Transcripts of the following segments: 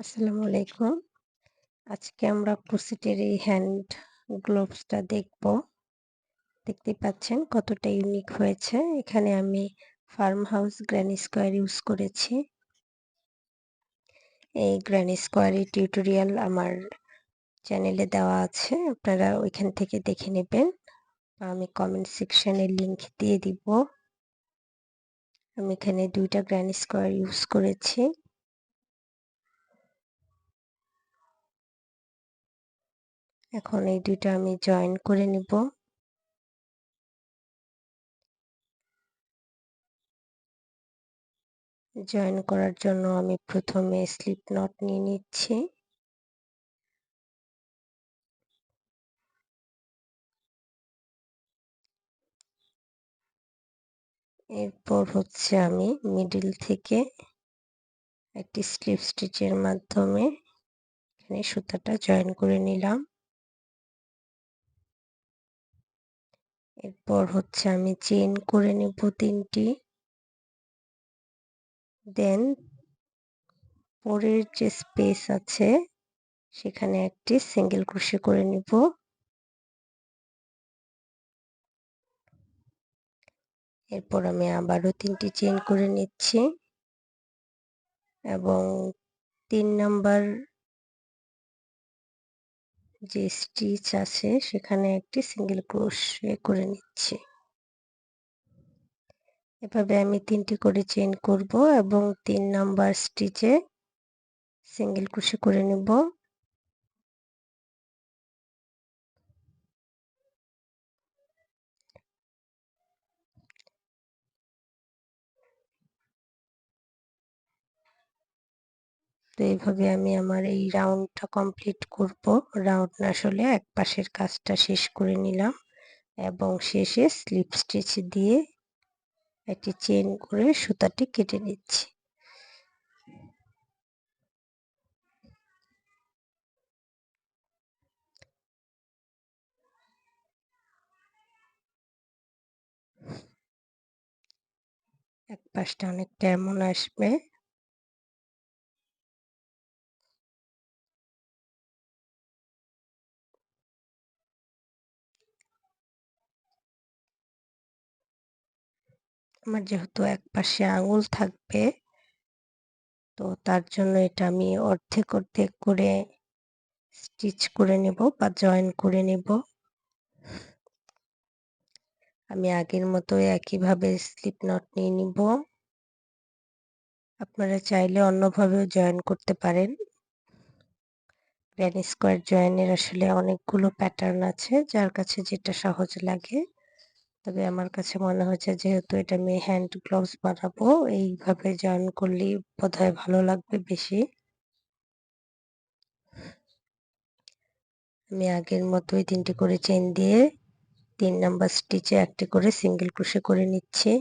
আসসালামু আলাইকুম। আজকে আমরা ক্রোশেটের এই হ্যান্ড গ্লোভসটা দেখব। দেখতেই পাচ্ছেন কতটা ইউনিক হয়েছে। এখানে আমি farm house granny square use করেছি। এই গ্র্যানি স্কোয়ারের টিউটোরিয়াল আমার চ্যানেলে দেওয়া আছে। আপনারা ওইখান থেকে দেখে নেবেন। আমি কমেন্ট সেকশনে লিংক দিয়ে দিব। আমি এখানে দুইটা গ্র্যানি স্কোয়ার ইউজ করেছি। এখন এই দুইটা আমি জয়েন করে নিব। জয়েন করার জন্য আমি প্রথমে স্লিপ নট নিয়ে নিচ্ছি। এরপর হচ্ছে আমি মিডিল থেকে একটি স্লিপ স্টিচের মাধ্যমে এখানে সুতাটা জয়েন করে নিলাম। এরপর হচ্ছে আমি চেন করে নেব তিনটি। দেন পরের যে স্পেস আছে, সেখানে একটি সিঙ্গেল ক্রোশে করে নিব। এরপর আমি আবারও তিনটি চেন করে নিচ্ছি। এবং তিন নাম্বার যে স্টিচ আছে, সেখানে একটি সিঙ্গেল ক্রোশে করে নিচ্ছি। এভাবে আমি তিনটি করে চেন করব এবং তিন নাম্বার স্টিচে সিঙ্গেল ক্রোশে করে নেব। তো এইভাবে আমি আমার এই রাউন্ডটা কমপ্লিট করব। রাউন্ড না আসলে এক পাশের কাজটা শেষ করে নিলাম এবং শেষে স্লিপ স্টিচ দিয়ে একটি চেন করে সুতাটি কেটে নিচ্ছি। এক পাশটা অনেকটা এমন আসবে। আমার যেহেতু এক পাশে আঙুল থাকবে, তো তার জন্য এটা আমি অর্ধেক অর্ধেক করে স্টিচ করে নেব বা জয়েন করে নেব। আমি আগের মতো একইভাবে স্লিপ নট নিয়ে নিব। আপনারা চাইলে অন্যভাবেও জয়েন করতে পারেন। গ্র্যানি স্কোয়ার জয়েনের আসলে অনেকগুলো প্যাটার্ন আছে, যার কাছে যেটা সহজ লাগে। তবে আমার কাছে মনে হচ্ছে যেহেতু এটা আমি হ্যান্ড গ্লোভস বানাবো, এইভাবে জয়েন করলেই বোধহয় ভালো লাগবে বেশি। আমি আগের মতোই তিনটি করে চেন দিয়ে তিন নাম্বার স্টিচে একটি করে সিঙ্গেল ক্রোশে করে নিচ্ছি।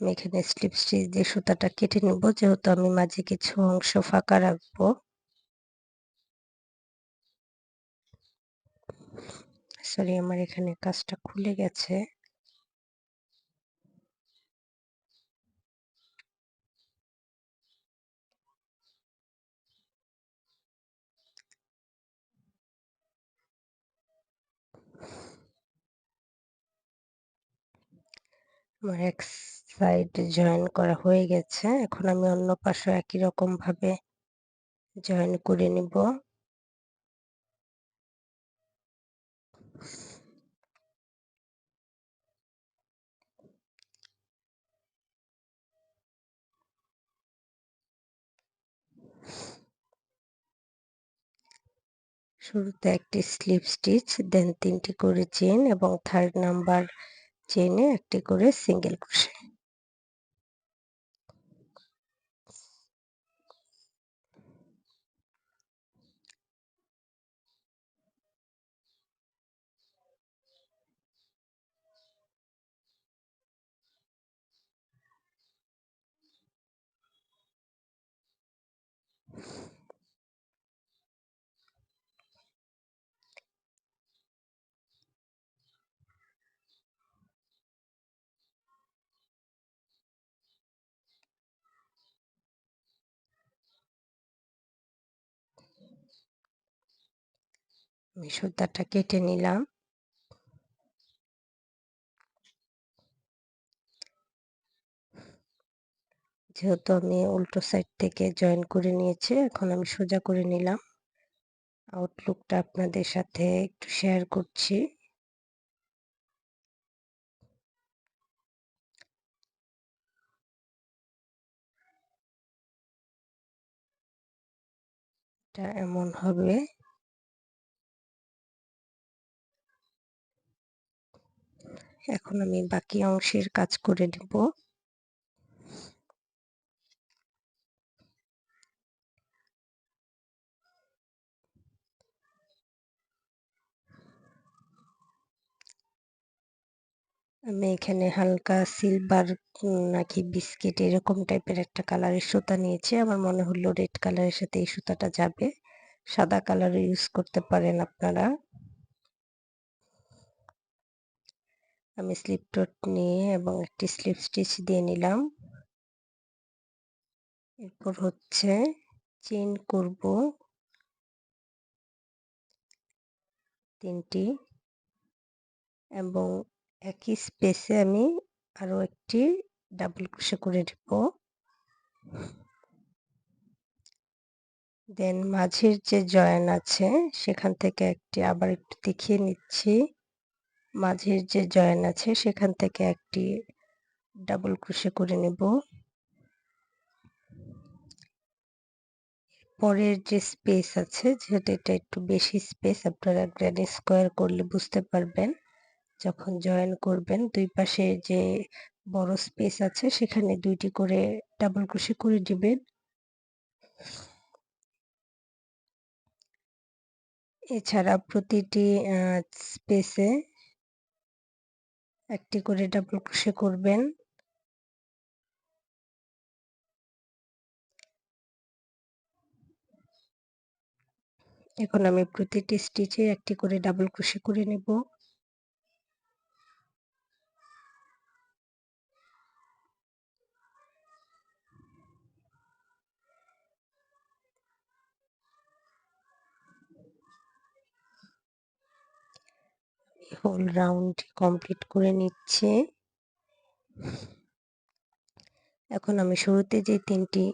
আমি এখানে স্লিপ স্টিচ দিয়ে সুতাটা কেটে নেব, যেহেতু আমি মাঝে কিছু অংশ ফাঁকা রাখব। সরি আমার এখানে কাজটা খুলে গেছে। আমার এক সাইড জয়েন করা হয়ে গেছে। এখন আমি অন্য পাশে একই রকম ভাবে জয়েন করে নিব। শুরুতে একটি স্লিপ স্টিচ দেন তিনটি করে চেন এবং থার্ড নাম্বার চেনে একটি করে সিঙ্গেল ক্রোশে আমি সুতাটা কেটে নিলাম। যেহেতু আমি উল্টো সাইড থেকে জয়েন করে নিয়েছি, এখন আমি সোজা করে নিলাম। আউটলুকটা আপনাদের সাথে একটু শেয়ার করছি। এমন হবে। এখন আমি বাকি অংশের কাজ করে নেব। আমি এখানে হালকা সিলভার নাকি বিস্কিট এরকম টাইপের একটা কালারের সুতা নিয়েছি। আমার মনে হলো রেড কালারের সাথে এই সুতাটা যাবে। সাদা কালার ইউজ করতে পারেন আপনারা। আমি স্লিপ টট নিয়ে এবং একটি স্লিপ স্টিচ দিয়ে নিলাম। এরপর হচ্ছে চেন করব। তিনটি এবং একই স্পেসে আমি আরও একটি ডাবল ক্রোশে করে নেব। দেন মাঝের যে জয়েন আছে, সেখান থেকে একটি আবার একটু দেখিয়ে নিচ্ছি। মাঝের যে জয়েন আছে, সেখান থেকে একটি ডাবল ক্রোশে করে নেব। পরের যে স্পেস আছে যেহেতু এটা একটু বেশি স্পেস আপনারা গ্র্যানি স্কোয়ার করলে বুঝতে পারবেন, যখন জয়েন করবেন, দুই পাশে যে বড় স্পেস আছে, সেখানে দুইটি করে ডাবল ক্রোশে করে দিবেন এছাড়া প্রতিটি স্পেসে একটি করে ডাবল ক্রোশে করবেন। এখন আমি প্রতিটি স্টিচে একটি করে ডাবল ক্রোশে করে নেব। হোল রাউন্ড কমপ্লিট করে নিচ্ছে। এখন আমি শুরুতে যে তিনটি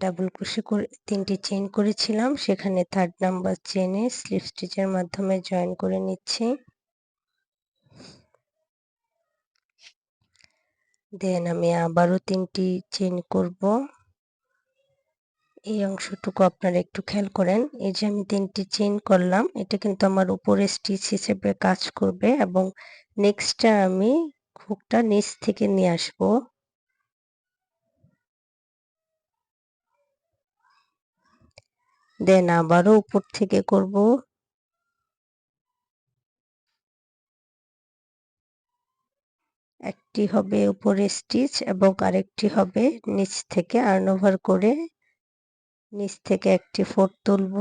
ডাবল ক্রোশে করে, তিনটি চেন করেছিলাম, সেখানে থার্ড নাম্বার চেনে স্লিপ স্টিচের মাধ্যমে জয়েন করে নিচ্ছি। দেন আমি আবারও তিনটি চেন করব। এই অংশটুকু আপনারা একটু খেয়াল করেন। এই যে আমি তিনটি চেন করলাম, এটা কিন্তু আমার উপরে স্টিচ হিসেবে কাজ করবে এবং নেক্সটটা আমি হুকটা নিচ থেকে নিয়ে আসব। দেন আবারও উপর থেকে করব। একটি হবে উপরে স্টিচ এবং আরেকটি হবে নিচ থেকে আর্ন ওভার করে নিচ থেকে একটি ফোট তুলব।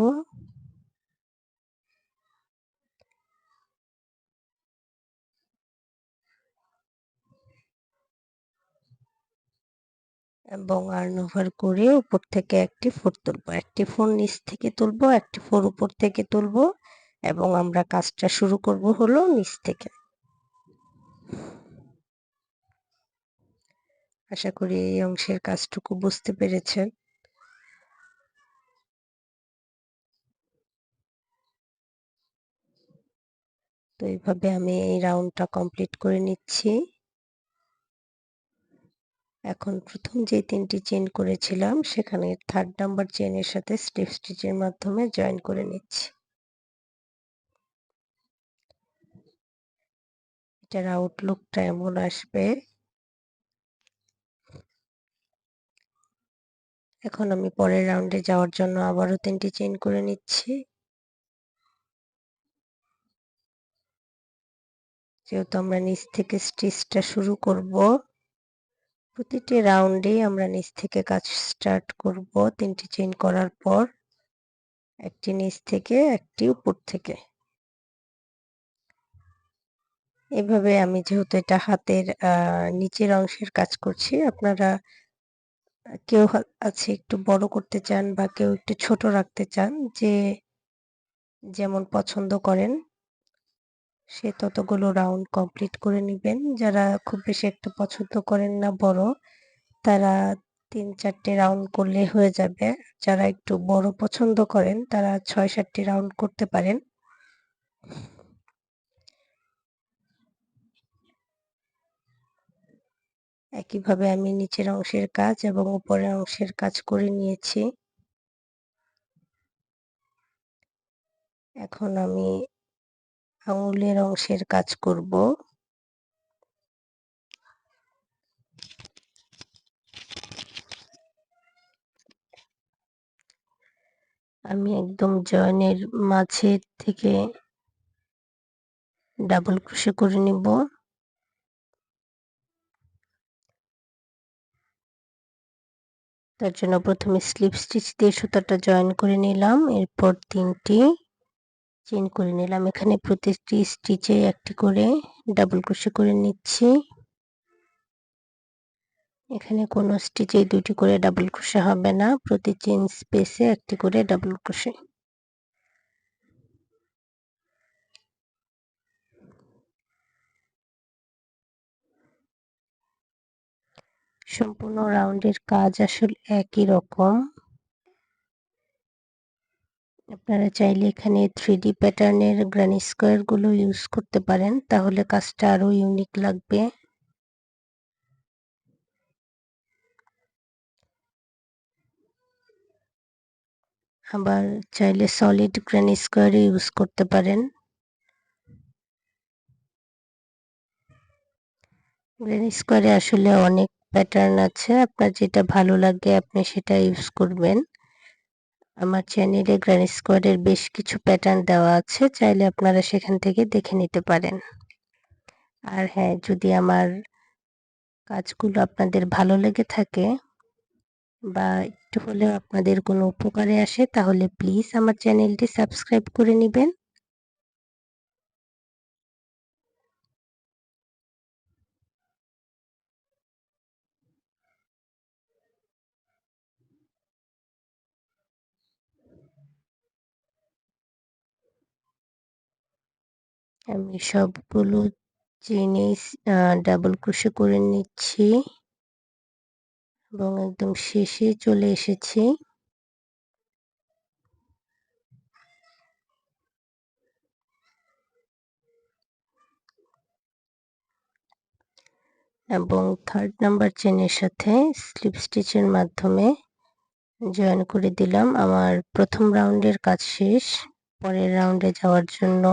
এবং আর্ন ওভার করে উপর থেকে একটি ফোর তুলব। একটি ফোর নিচ থেকে তুলব, একটি ফোর উপর থেকে তুলব এবং আমরা কাজটা শুরু করব হলো নিচ থেকে। আশা করি এই অংশের কাজটুকু বুঝতে পেরেছেন। তো এইভাবে আমি এই রাউন্ডটা কমপ্লিট করে নিচ্ছি। এখন প্রথম যে তিনটি চেন করেছিলাম, সেখানে থার্ড নাম্বার চেনের সাথে স্টেপ স্টিচের মাধ্যমে জয়েন করে নিচ্ছি। এটার আউটলুকটা এমন আসবে। এখন আমি পরের রাউন্ডে যাওয়ার জন্য আবারও তিনটি চেন করে নিচ্ছি। যেহেতু আমরা নিচ থেকে স্টিচটা শুরু করব, প্রতিটি রাউন্ডেই আমরা নিচ থেকে কাজ স্টার্ট করব। তিনটি চেইন করার পর একটি নিচ থেকে একটি উপর থেকে। এভাবে আমি যেহেতু এটা হাতের নিচের অংশের কাজ করছি, আপনারা কেউ আছে একটু বড় করতে চান বা কেউ একটু ছোট রাখতে চান, যে যেমন পছন্দ করেন। সে ততগুলো রাউন্ড কমপ্লিট করে নেবেন। যারা খুব বেশি একটা পছন্দ করেন না বড়, তারা তিন চারটে রাউন্ড করলে হয়ে যাবে। যারা একটু বড় পছন্দ করেন, তারা ছয় সাতটি রাউন্ড করতে পারেন। একইভাবে আমি নিচের অংশের কাজ এবং উপরের অংশের কাজ করে নিয়েছি। এখন আমি আঙুলের অংশের কাজ করব। আমি একদম জয়েনের মাঝে থেকে ডাবল ক্রোশে করে নিব। তার জন্য প্রথমে স্লিপ স্টিচ দিয়ে সুতাটা জয়েন করে নিলাম, এরপর তিনটি। চেন করে নিলাম। এখানে প্রতিটি স্টিচে একটি করে ডাবল ক্রোশে করে নিচ্ছি। এখানে কোনো স্টিচে দুটি করে ডাবল ক্রোশে হবে না। প্রতি চেন স্পেসে একটি করে ডাবল ক্রোশে। সম্পূর্ণ রাউন্ডের কাজ আসলে একই রকম। আপনারা চাইলে এখানে থ্রি ডি প্যাটার্নের গ্রানি স্কোয়ারগুলো ইউজ করতে পারেন, তাহলে কাজটা আরও ইউনিক লাগবে। আবার চাইলে সলিড গ্রানি স্কোয়ার ইউজ করতে পারেন। গ্রানি স্কোয়ারে আসলে অনেক প্যাটার্ন আছে, আপনার যেটা ভালো লাগে আপনি সেটা ইউজ করবেন। আমার চ্যানেলে গ্রানি স্কোয়ারের বেশ কিছু প্যাটার্ন দেওয়া আছে, চাইলে আপনারা সেখান থেকে দেখে নিতে পারেন। আর হ্যাঁ যদি আমার কাজগুলো আপনাদের ভালো লেগে থাকে বা একটু হলেও আপনাদের কোনো উপকারে আসে, তাহলে প্লিজ আমার চ্যানেলটি সাবস্ক্রাইব করে নেবেন। আমি সবগুলো জিনিস ডাবল ক্রোশে করে নিচ্ছি। এবং একদম শেষে চলে এসেছি। এবং থার্ড নাম্বার চেনের সাথে স্লিপ স্টিচের মাধ্যমে জয়েন করে দিলাম। আমার প্রথম রাউন্ডের কাজ শেষ। পরের রাউন্ডে যাওয়ার জন্য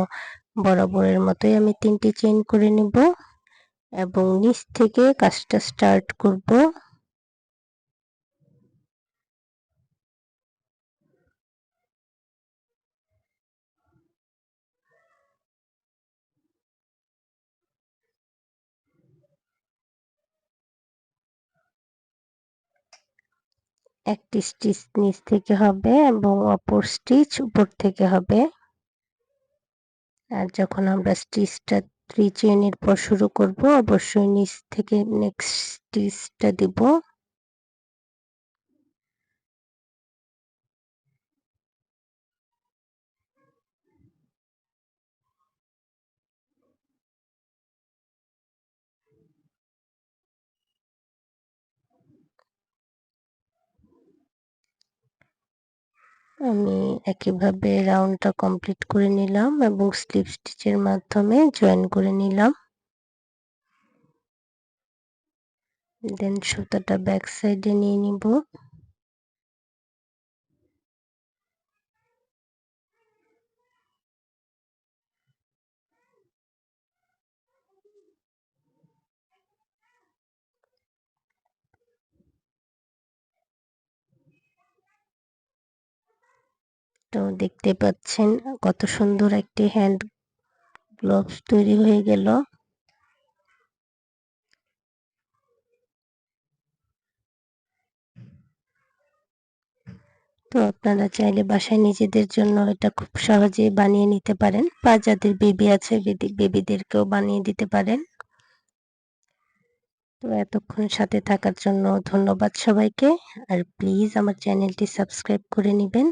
বরাবরের মতোই আমি তিনটি চেইন করে নেব এবং নিচ থেকে কাজটা স্টার্ট করব। একটি স্টিচ নিচ থেকে হবে এবং অপর স্টিচ উপর থেকে হবে। আর যখন আমরা স্টিচটা থ্রি চেনের পর শুরু করব, অবশ্যই নিচ থেকে নেক্সট স্টিচটা দিব। আমি একইভাবে রাউন্ডটা কমপ্লিট করে নিলাম এবং স্লিপ স্টিচের মাধ্যমে জয়েন করে নিলাম। দেন সুতাটা ব্যাক সাইডে নিয়ে নিব। তো দেখতে পাচ্ছেন কত সুন্দর একটি হ্যান্ড গ্লোভস তৈরি হয়ে গেল। তো আপনারা চাইলে বাসায় নিজেদের জন্য এটা খুব সহজেই বানিয়ে নিতে পারেন। বা যাদের বেবি আছে বেবিদেরকেও বানিয়ে দিতে পারেন। তো এতক্ষণ সাথে থাকার জন্য ধন্যবাদ সবাইকে। আর প্লিজ আমার চ্যানেলটি সাবস্ক্রাইব করে নেবেন।